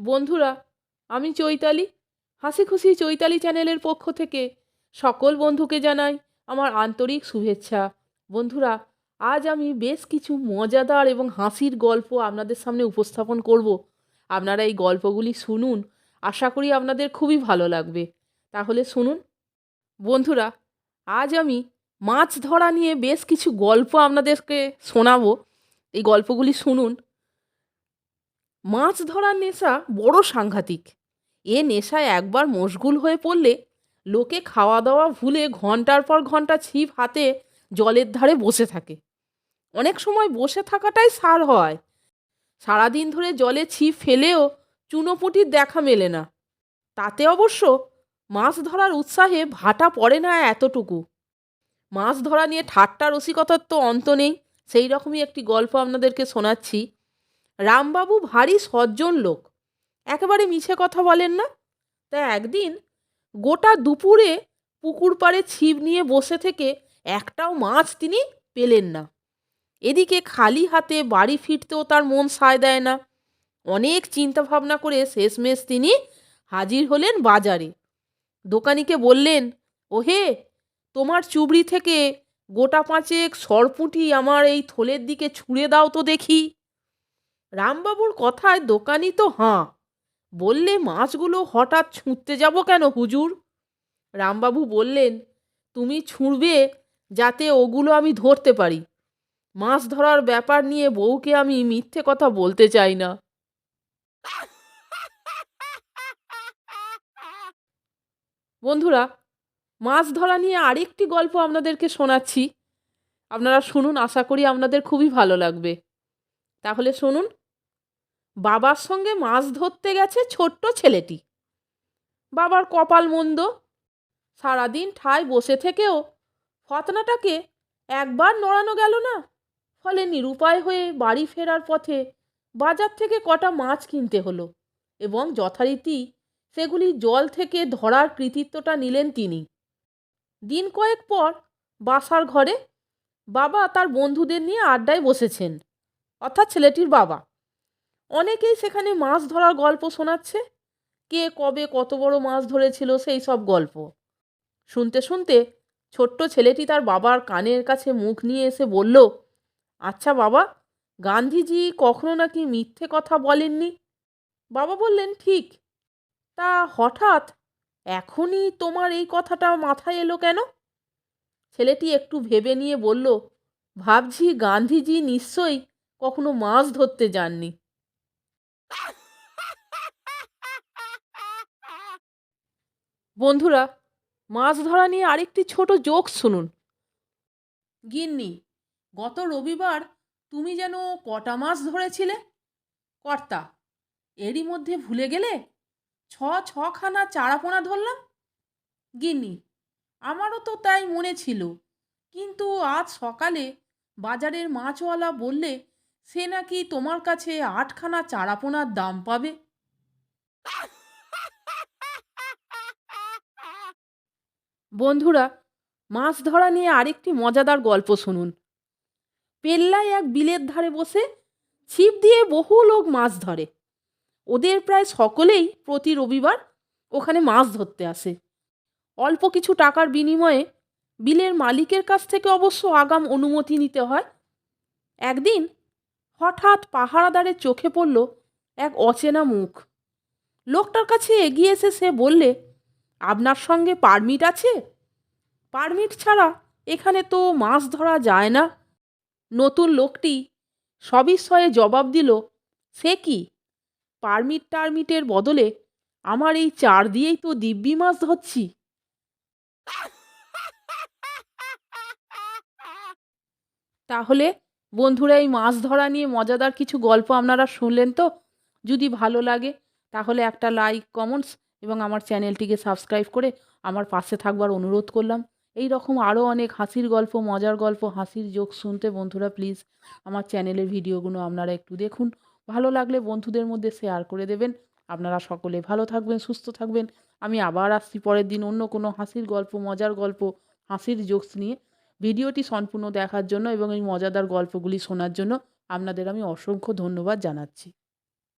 বন্ধুরা, আমি চৈতালি। হাসি খুশি চৈতালি চ্যানেলের পক্ষ থেকে সকল বন্ধুকে জানাই আমার আন্তরিক শুভেচ্ছা। বন্ধুরা, আজ আমি বেশ কিছু মজাদার এবং হাসির গল্প আপনাদের সামনে উপস্থাপন করব। আপনারা এই গল্পগুলি শুনুন, আশা করি আপনাদের খুবই ভালো লাগবে। তাহলে শুনুন। বন্ধুরা, আজ আমি মাছ ধরা নিয়ে বেশ কিছু গল্প আপনাদেরকে শোনাবো। এই গল্পগুলি শুনুন। মাছ ধরার নেশা বড় সাংঘাতিক। এ নেশায় একবার মশগুল হয়ে পড়লে লোকে খাওয়া দাওয়া ভুলে ঘণ্টার পর ঘণ্টা ছিপ হাতে জলের ধারে বসে থাকে। অনেক সময় বসে থাকাটাই সার হয়। সারাদিন ধরে জলে ছিপ ফেলেও চুনোপুটির দেখা মেলে না। তাতে অবশ্য মাছ ধরার উৎসাহে ভাটা পড়ে না এতটুকু। মাছ ধরা নিয়ে ঠাট্টা রসিকতার তো অন্ত নেই। সেই রকমই একটি গল্প আপনাদেরকে শোনাচ্ছি। রামবাবু ভারী সজ্জন লোক। একেবারে মিছে কথা বলেন না। তা একদিন গোটা দুপুরে পুকুর পাড়ে ছিপ নিয়ে বসে থেকে একটাও মাছ তিনি পেলেন না। এদিকে খালি হাতে বাড়ি ফিরতেও তার মন সায় দেয় না। অনেক চিন্তা ভাবনা করে শেষমেশ তিনি হাজির হলেন বাজারে। দোকানিকে বললেন, ওহে, তোমার চুবড়ি থেকে গোটা পাঁচেক সরপুঁটি আমার এই থলের দিকে ছুঁড়ে দাও তো দেখি। রামবাবুর কথায় দোকানি তো হাঁ, বললে মাছগুলো হঠাৎ ছুঁড়তে যাব কেন হুজুর? রামবাবু বললেন, তুমি ছুঁড়বে যাতে ওগুলো আমি ধরতে পারি। মাছ ধরার ব্যাপার নিয়ে বউকে আমি মিথ্যে কথা বলতে চাই না। বন্ধুরা, মাছ ধরা নিয়ে আরেকটি গল্প আপনাদেরকে শোনাচ্ছি। আপনারা শুনুন, আশা করি আপনাদের খুবই ভালো লাগবে। তাহলে শুনুন। বাবার সঙ্গে মাছ ধরতে গেছে ছোট্ট ছেলেটি। বাবার কপাল মন্দ। সারাদিন ঠায় বসে থেকেও ফতনাটাকে একবার নড়ানো গেল না। ফলে নিরুপায় হয়ে বাড়ি ফেরার পথে বাজার থেকে কটা মাছ কিনতে হলো এবং যথারীতি সেগুলি জল থেকে ধরার কৃতিত্বটা নিলেন তিনি। দিন কয়েক পর বাসার ঘরে বাবা তার বন্ধুদের নিয়ে আড্ডায় বসেছেন। অর্থাৎ ছেলেটির বাবা। অনেকেই সেখানে মাছ ধরার গল্প শোনাচ্ছে। কে কবে কত বড় মাছ ধরেছিল সেই সব গল্প। শুনতে শুনতে ছোট্ট ছেলেটি তার বাবার কানের কাছে মুখ নিয়ে এসে বলল আচ্ছা বাবা, গান্ধীজি কখনো নাকি মিথ্যে কথা বলেননি? বাবা বললেন, ঠিক। তা হঠাৎ এখনই তোমার এই কথাটা মাথায় এলো কেন? ছেলেটি একটু ভেবে নিয়ে বলল, ভাবছি গান্ধীজি নিশ্চয়ই কখনো মাছ ধরতে যাননি। বন্ধুরা, মাছ ধরা নিয়ে আরেকটি ছোট জোক শুনুন। গিন্নি, গত রবিবার তুমি যেন কটা মাছ ধরেছিলে? কর্তা, এরই মধ্যে ভুলে গেলে? ছ ছখানা চারাপোনা ধরলাম? গিন্নি, আমারও তো তাই মনে ছিল, কিন্তু আজ সকালে বাজারের মাছওয়ালা বললে সে নাকি তোমার কাছে আটখানা চারাপোনার দাম পাবে? বন্ধুরা, মাছ ধরা নিয়ে আরেকটি মজাদার গল্প শুনুন। পেল্লায় এক বিলের ধারে বসে ছিপ দিয়ে বহু লোক মাছ ধরে। ওদের প্রায় সকলেই প্রতি রবিবার ওখানে মাছ ধরতে আসে। অল্প কিছু টাকার বিনিময়ে বিলের মালিকের কাছ থেকে অবশ্য আগাম অনুমতি নিতে হয়। একদিন হঠাৎ পাহারাদারের চোখে পড়ল এক অচেনা মুখ। লোকটার কাছে এগিয়ে এসে সে বললে, আপনার সঙ্গে পারমিট আছে? পারমিট ছাড়া এখানে তো মাছ ধরা যায় না। নতুন লোকটি সবিস্ময়ে জবাব দিল, সে কি? পারমিট টারমিটের বদলে আমার এই চার দিয়েই তো দিব্যি মাছ ধরছি। তাহলে বন্ধুরা, এই মাছ ধরা নিয়ে মজাদার কিছু গল্প আপনারা শুনলেন তো? যদি ভালো লাগে, তাহলে একটা লাইক কমেন্টস এবং আমার চ্যানেলটিকে সাবস্ক্রাইব করে আমার পাশে থাকবার অনুরোধ করলাম। এই রকম আরও অনেক হাসির গল্প, মজার গল্প, হাসির জোক শুনতে বন্ধুরা প্লিজ আমার চ্যানেলের ভিডিওগুলো আপনারা একটু দেখুন। ভালো লাগলে বন্ধুদের মধ্যে শেয়ার করে দেবেন। আপনারা সকলে ভালো থাকবেন, সুস্থ থাকবেন। আমি আবার আসছি পরের দিন অন্য কোনো হাসির গল্প, মজার গল্প, হাসির জোকস নিয়ে। ভিডিওটি সম্পূর্ণ দেখার জন্য এবং এই মজাদার গল্পগুলি শোনার জন্য আপনাদের আমি অসংখ্য ধন্যবাদ জানাচ্ছি।